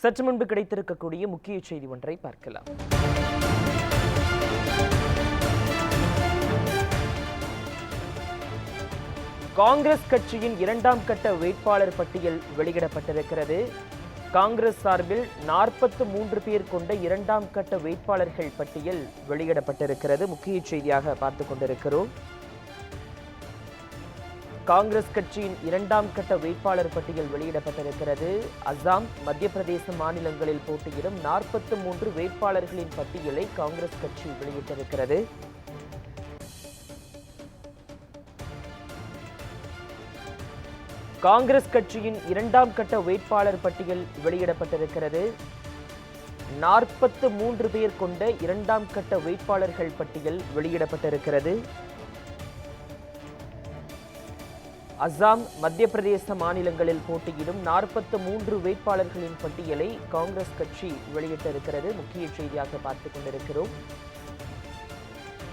சற்று முன்பு கிடைத்திருக்கக்கூடிய முக்கிய செய்தி ஒன்றை பார்க்கலாம். காங்கிரஸ் கட்சியின் இரண்டாம் கட்ட வேட்பாளர் பட்டியல் வெளியிடப்பட்டிருக்கிறது. காங்கிரஸ் சார்பில் நாற்பத்து மூன்று பேர் கொண்ட இரண்டாம் கட்ட வேட்பாளர்கள் பட்டியல் வெளியிடப்பட்டிருக்கிறது. முக்கிய செய்தியாக பார்த்து கொண்டிருக்கிறோம். காங்கிரஸ் கட்சியின் இரண்டாம் கட்ட வேட்பாளர் பட்டியல் வெளியிடப்பட்டிருக்கிறது. அசாம் மத்திய பிரதேச மாநிலங்களில் போட்டியிடும் நாற்பத்தி மூன்று வேட்பாளர்களின் பட்டியலை காங்கிரஸ் கட்சி வெளியிட்டிருக்கிறது. காங்கிரஸ் கட்சியின் இரண்டாம் கட்ட வேட்பாளர் பட்டியல் வெளியிடப்பட்டிருக்கிறது. நாற்பத்து மூன்று பேர் கொண்ட இரண்டாம் கட்ட வேட்பாளர்கள் பட்டியல் வெளியிடப்பட்டிருக்கிறது. அஸ்ஸாம் மத்திய பிரதேச மாநிலங்களில் போட்டியிடும் நாற்பத்து மூன்று வேட்பாளர்களின் பட்டியலை காங்கிரஸ் கட்சி வெளியிட்டிருக்கிறது. முக்கிய செய்தியாக பார்த்துக் கொண்டிருக்கிறோம்.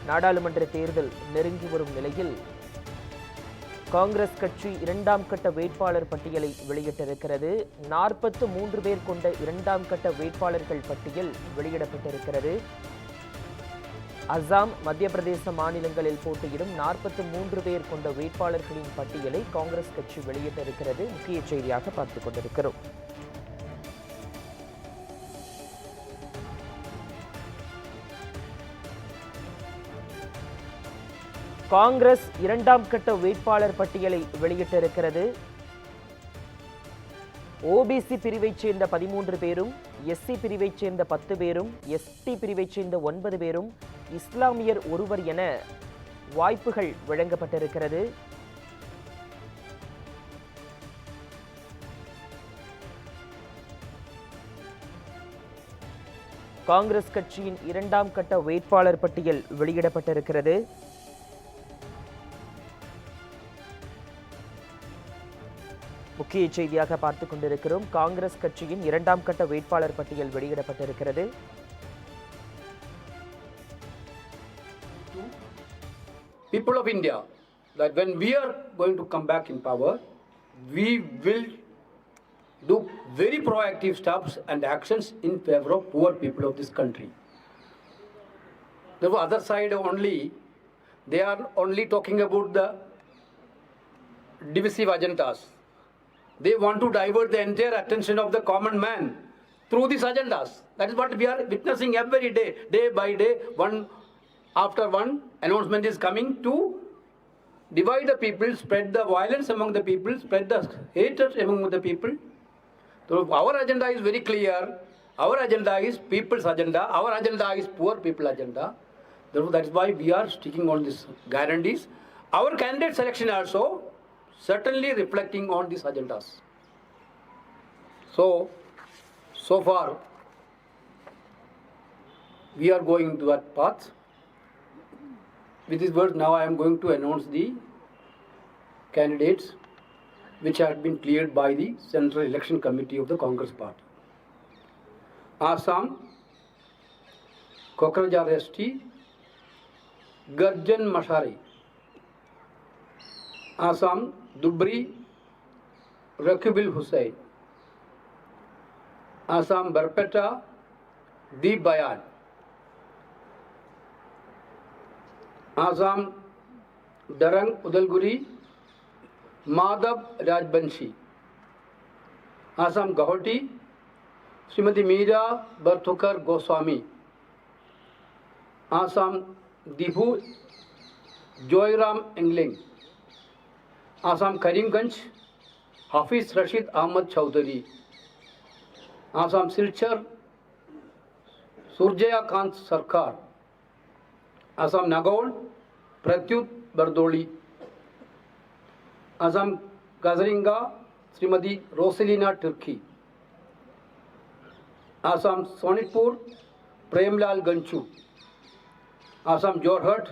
நாடாளுமன்ற தேர்தல் நெருங்கி வரும் நிலையில் காங்கிரஸ் கட்சி இரண்டாம் கட்ட வேட்பாளர் பட்டியலை வெளியிட்டிருக்கிறது. நாற்பத்து மூன்று பேர் கொண்ட இரண்டாம் கட்ட வேட்பாளர்கள் பட்டியல் வெளியிடப்பட்டிருக்கிறது. அசாம் மத்திய பிரதேச மாநிலங்களில் போட்டியிடும் நாற்பத்தி மூன்று பேர் கொண்ட வேட்பாளர்களின் பட்டியலை காங்கிரஸ் கட்சி வெளியிட்டிருக்கிறது. முக்கிய செய்தியாக பார்த்துக் கொண்டிருக்கிறோம். காங்கிரஸ் இரண்டாம் கட்ட வேட்பாளர் பட்டியலை வெளியிட்டிருக்கிறது. ஓபிசி பிரிவைச் சேர்ந்த பதிமூன்று பேரும் எஸ்சி பிரிவைச் சேர்ந்த பத்து பேரும் எஸ்டி பிரிவைச் சேர்ந்த ஒன்பது பேரும் இஸ்லாமியர் ஒருவர் என வாய்ப்புகள் வழங்கப்பட்டிருக்கிறது. காங்கிரஸ் கட்சியின் இரண்டாம் கட்ட வேட்பாளர் பட்டியல் வெளியிடப்பட்டிருக்கிறது. முக்கிய செய்தியாக பார்த்துக் கொண்டிருக்கிறோம். காங்கிரஸ் கட்சியின் இரண்டாம் கட்ட வேட்பாளர் பட்டியல் வெளியிடப்பட்டிருக்கிறது. People of India that when we are going to come back in power, we will do very proactive steps and actions in favor of poor people of this country. The other side only, they are only talking about the divisive agendas. They want to divert the entire attention of the common man through these agendas. That is what we are witnessing every day, day by day, one after one announcement is coming to divide the people, spread the violence among the people, spread the hatred among the people. So our agenda is very clear. Our agenda is people's agenda. Our agenda is poor people agenda. Therefore, that is why we are sticking on these guarantees. Our candidate selection also certainly reflecting on these agendas. So, so far, we are going to that path. With these words, now I am going to announce the candidates which had been cleared by the Central Election Committee of the Congress Party. Assam, Kokrajar ST, Garjan Mashari. Assam, Dubri, Rakibil Hussain. Assam, Barpeta, Deep Bayan. Assam, Darang, Udalguri, Madhav Rajbanshi Assam, गौहटी, Shrimati Meera बर्थुकर Goswami. Assam दिभू जोयराम इंगलिंग Assam, Karimganj, हाफिज रशीद अहमद चौधरी। आसाम, सिलचर सुरजया कांत सरकार। Assam, Nagaur Pradyut Bordoloi. Assam Gajringa Shrimati Rosalina Tirkey. Assam Sonitpur, Premlal Ganju. Assam Jorhat,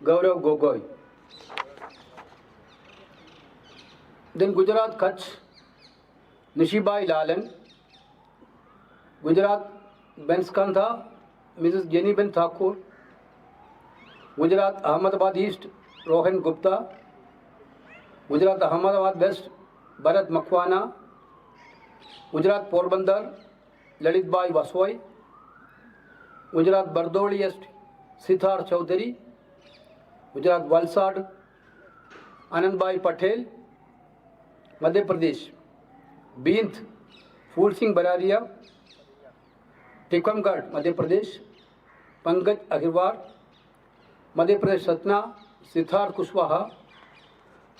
Gaurav Gogoi. Then Gujarat Kutch, Nishibai Lalan. Gujarat Banaskantha Mrs Geniben Thakur. Gujarat Ahmedabad east, Rohan Gupta. Gujarat Ahmedabad west, Bharat Makwana Gujarat Porbandar Lalit bhai Vasoi Gujarat Bardoli एस्ट Siddharth Chaudhary. Gujarat Valsad Anand bhai Patel. Madhya Pradesh Bhind Phool Singh Bararia. Tikamgarh, Madhya Pradesh. Pankaj Agrawal. Madhya Pradesh Satna, Siddharth Kushwaha,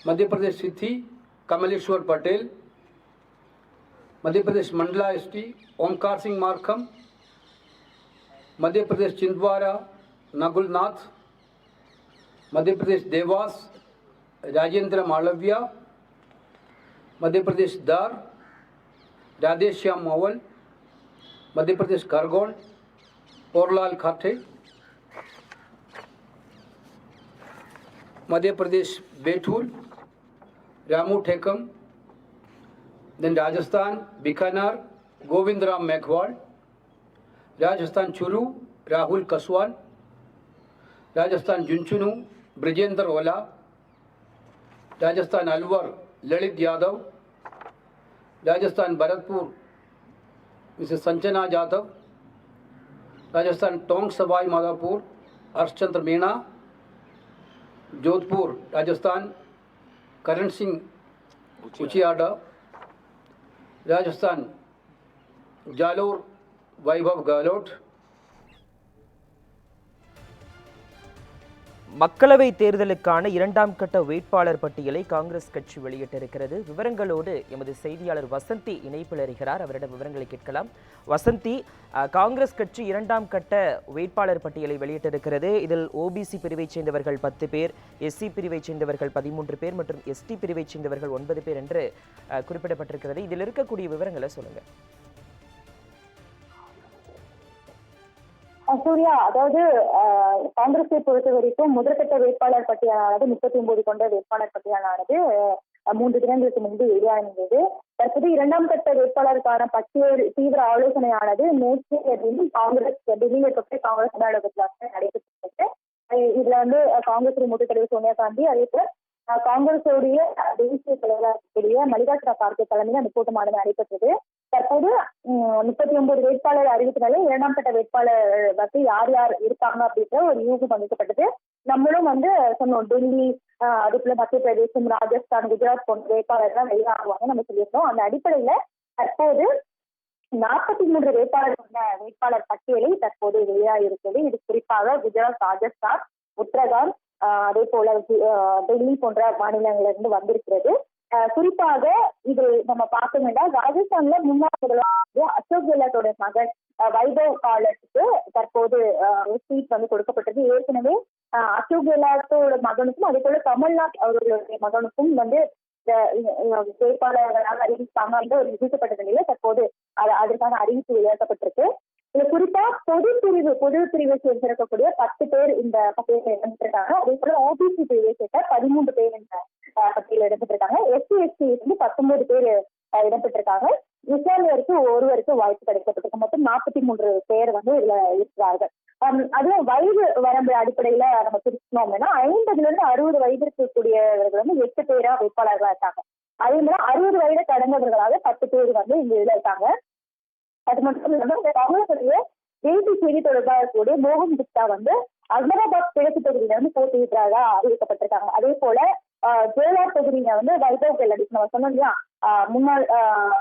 Madhya Pradesh Sidhi, Kamleshwar Patel, Madhya Pradesh Mandla ST Omkar Singh Markam, Madhya Pradesh Chhindwara Nakulnath, Madhya Pradesh Dewas, Rajendra Malviya, Madhya Pradesh Dhar, Radheshyam Mawal, Madhya Pradesh Khargone Porlal Khate. Madhya Pradesh Betul Ramu Tekam then Rajasthan, Bikaner Govind Ram Meghwal, Rajasthan Churu, Rahul Kaswal, Rajasthan Jhunjhunu, Brijendra Ola, Rajasthan Alwar, Lalit Yadav, Rajasthan Bharatpur, Mrs Sanchana Yadav Rajasthan Tonk Sawai Madhopur Harshchandra Meena Jodhpur Rajasthan Karan Singh Uchiyad Rajasthan Jalore Vaibhav Gehlot மக்களவை தேர்தலுக்கான இரண்டாம் கட்ட வேட்பாளர் பட்டியலை காங்கிரஸ் கட்சி வெளியிட்டிருக்கிறது. விவரங்களோடு எமது செய்தியாளர் வசந்தி இணைப்பில் இருக்கிறார். அவரிடம் விவரங்களை கேட்கலாம். வசந்தி காங்கிரஸ் கட்சி இரண்டாம் கட்ட வேட்பாளர் பட்டியலை வெளியிட்டிருக்கிறது. இதில் ஓபிசி பிரிவைச் சேர்ந்தவர்கள் பத்து பேர் எஸ்சி பிரிவைச் சேர்ந்தவர்கள் பதிமூன்று பேர் மற்றும் எஸ்டி பிரிவைச் சேர்ந்தவர்கள் ஒன்பது பேர் என்று குறிப்பிடப்பட்டிருக்கிறது. இதில் இருக்கக்கூடிய விவரங்களை சொல்லுங்கள். சூர்யா அதாவது காங்கிரஸை பொறுத்த வரைக்கும் முதற்கட்ட வேட்பாளர் பட்டியலானது முப்பத்தி ஒன்பது கொண்ட வேட்பாளர் பட்டியலானது மூன்று தினங்களுக்கு முன்பு வெளியானது. தற்போது இரண்டாம் கட்ட வேட்பாளருக்கான பட்டியல் தீவிர ஆலோசனையானது நேற்று தினம் காங்கிரஸ் டெல்லியில் இருக்கக்கூடிய காங்கிரஸ் அலுவலகத்தில் நடைபெற்றது இதுல வந்து காங்கிரஸ் மூத்த தலைவர் சோனியா காந்தி அதே போல காங்கிரஸோடைய தேசிய தலைவராக இருக்கக்கூடிய மல்லிகார்ஜுன கார்கே தலைமையில் அந்த கூட்டமானது நடைபெற்றது. தற்போது முப்பத்தி ஒன்பது வேட்பாளர் அறிவித்தனால இரண்டாம் கட்ட வேட்பாளர் வந்து யார் யார் இருக்காங்க அப்படின்ற ஒரு யூகம் அமைக்கப்பட்டது. நம்மளும் வந்து சொன்னோம் டெல்லி அது போல மத்திய பிரதேசம் ராஜஸ்தான் குஜராத் போன்ற தான் வெளியாகுவாங்க நம்ம சொல்லியிருந்தோம். அந்த அடிப்படையில தற்போது நாற்பத்தி மூன்று வேட்பாளர் கொண்ட வேட்பாளர் பட்டியலை தற்போது வெளியாகிருக்கிறது இது குறிப்பாக குஜராத் ராஜஸ்தான் உத்தரகாண்ட் அதே போல டெல்லி போன்ற மாநிலங்களிலிருந்து வந்திருக்கிறது. குறிப்பாக இது நம்ம பார்த்தோம்னா ராஜஸ்தான்ல முன்னாள் முதலமைச்சர் அசோக் கெலாட்டோட மகன் வைபவ் காலத்துக்கு தற்போது சீட் வந்து கொடுக்கப்பட்டது ஏற்கனவே அசோக் கெலாட்டோட மகனுக்கும் அதே போல கமல்நாத் அவர்களுடைய மகனுக்கும் வந்து வேட்பாளர்களாக அறிவிப்பாங்க என்ற ஒரு விதிக்கப்பட்ட நிலையில தற்போது அது அதற்கான அறிவிப்பு வெளியாக்கப்பட்டிருக்கு. இதுல குறிப்பா பொது பிரிவு பொது பிரிவை சேர்ந்திருக்கக்கூடிய பத்து பேர் இந்த பட்டியலில் இடம்பெற்றிருக்காங்க அதே போல ஓபிசி பிரிவை சேர்ந்த பதிமூன்று பேர் இந்த பட்டியல பட்டியலில் இடம்பெற்றிருக்காங்க. எஸ்சி எஸ்டி வந்து பத்தொன்பது பேர் இடம்பெற்றிருக்காங்க. இஸ்லாமியருக்கு ஒருவருக்கு வாய்ப்பு கிடைக்கப்பட்டிருக்கு. மொத்தம் நாற்பத்தி மூன்று பேர் வந்து இதுல இருக்கிறார்கள். அதுவும் வயது வரம்பு அடிப்படையில நம்ம பிரிச்சோம் அப்படின்னா ஐம்பதுல இருந்து அறுபது வயது இருக்கக்கூடியவர்கள் வந்து எட்டு பேரா வேட்பாளர்களா இருக்காங்க. அதே மாதிரி அறுபது வயதை கடந்தவர்களாக பத்து பேர் வந்து இந்த இதுல இருக்காங்க. அது மட்டும் இல்லாம இந்த காங்கிரசுடைய தேசிய செய்தி தொடர்பாக இருக்கக்கூடிய மோகன் குப்தா வந்து அகமதாபாத் கிழக்கு தொகுதியில வந்து போட்டியிடுறாரா அறிவிக்கப்பட்டிருக்காங்க. அதே போல ஜோலார் தொகுதியில வந்து வைபவ் கெல்லடி நம்ம சொன்னோம் இல்லையா? ஆஹ், முன்னாள் ஆஹ்,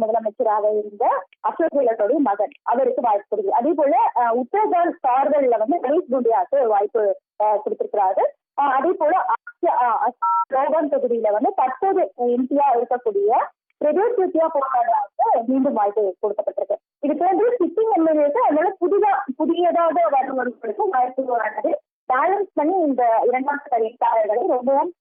முதலமைச்சராக இருந்த அசோக் கெலோட்டோடைய மகன். அவருக்கு வாய்ப்பு கொடுக்குது. அதே போல உத்தரகாண்ட் சார்தல்ல வந்து கணேஷ் குண்டியாக்கு வாய்ப்பு கொடுத்திருக்கிறாரு. ஆஹ், அதே போல ரோகான் தொகுதியில வந்து தற்போது எம்பியா இருக்கக்கூடிய பிரதேஷ் வித்யா போராடாவுக்கு மீண்டும் வாய்ப்பு கொடுக்கப்பட்டிருக்கு. இது போன்று சிட்டிங் எம்எல்ஏக்கு அதனால புதிதா புதியதாக வருவர்களுக்கு வாய்ப்பு வராது. பேலன்ஸ் பண்ணி இந்த இரண்டாம் கட்ட வேட்பாளர்களை ரொம்பவும்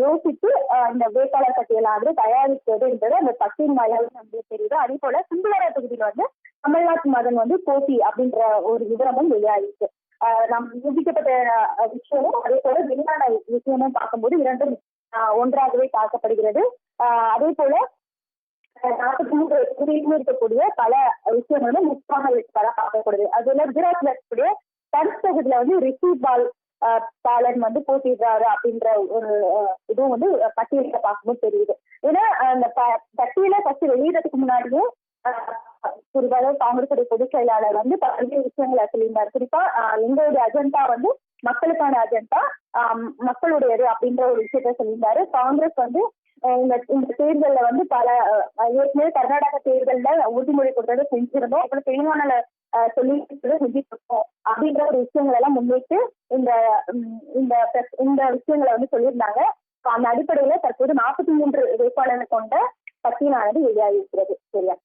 யோசித்து இந்த வேட்பாளர் பட்டியலானது தயாரிப்பது என்பது அந்த பட்டியல் வாயிலாக நம்மளுக்கு தெரியுது. அதே போல சிங்களரா தொகுதியில் வந்து கமல்நாத் மதன் வந்து போட்டி அப்படின்ற ஒரு விவரமும் வெளியாயிருக்கு. ஆஹ், நாம் யூகிக்கப்பட்ட விஷயமும் அதே போல வெளியான விஷயமும் பார்க்கும்போது இரண்டும் ஒன்றாகவே பார்க்கப்படுகிறது. அதே போல நாற்பத்தி மூன்று தொகுதியிலும் இருக்கக்கூடிய பல விஷயம் வந்து முக்கியமான பார்க்கப்படுது. அதுல குஜராத்ல இருக்கக்கூடிய தன் தொகுதியில வந்து ரிஷி பால் பாலன் வந்து போட்டிடுறாரு அப்படின்ற ஒரு இதுவும் வந்து பட்டியலில் பார்க்கும்போது தெரியுது. ஏன்னா அந்த ப- பட்டியலை ஃபர்ஸ்ட் வெளியிடறதுக்கு முன்னாடியே குறிப்பாக காங்கிரசுடைய பொதுச் செயலாளர் வந்து பல்வேறு விஷயங்களை சொல்லியிருந்தார். குறிப்பா எங்களுடைய அஜெண்டா வந்து மக்களுக்கான அஜெண்டா மக்களுடையது அப்படின்ற ஒரு விஷயத்த சொல்லியிருந்தாரு. காங்கிரஸ் வந்து இந்த இந்த தேர்தல்ல வந்து பல ஏற்கனவே கர்நாடக தேர்தல்ல உறுதிமொழி கொடுத்ததை செஞ்சிருந்தோம். அப்புறம் தெலுங்கானால சொல்லி சொல்லிட்டு இருக்கோம். அப்படின்ற ஒரு விஷயங்கள் எல்லாம் முன்வைத்து இந்த இந்த இந்த விஷயங்களை வந்து சொல்லியிருந்தாங்க. அந்த அடிப்படையில தற்போது நாற்பத்தி மூன்று வேட்பாளர்கள் கொண்ட பட்டியலானது வெளியாகியிருக்கிறது. சரியா?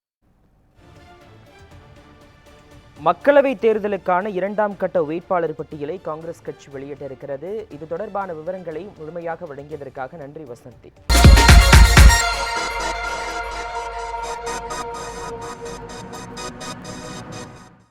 மக்களவை தேர்தலுக்கான இரண்டாம் கட்ட வேட்பாளர் பட்டியலை காங்கிரஸ் கட்சி வெளியிட்டிருக்கிறது இது தொடர்பான விவரங்களை முழுமையாக வழங்கியதற்காக நன்றி வசந்தி.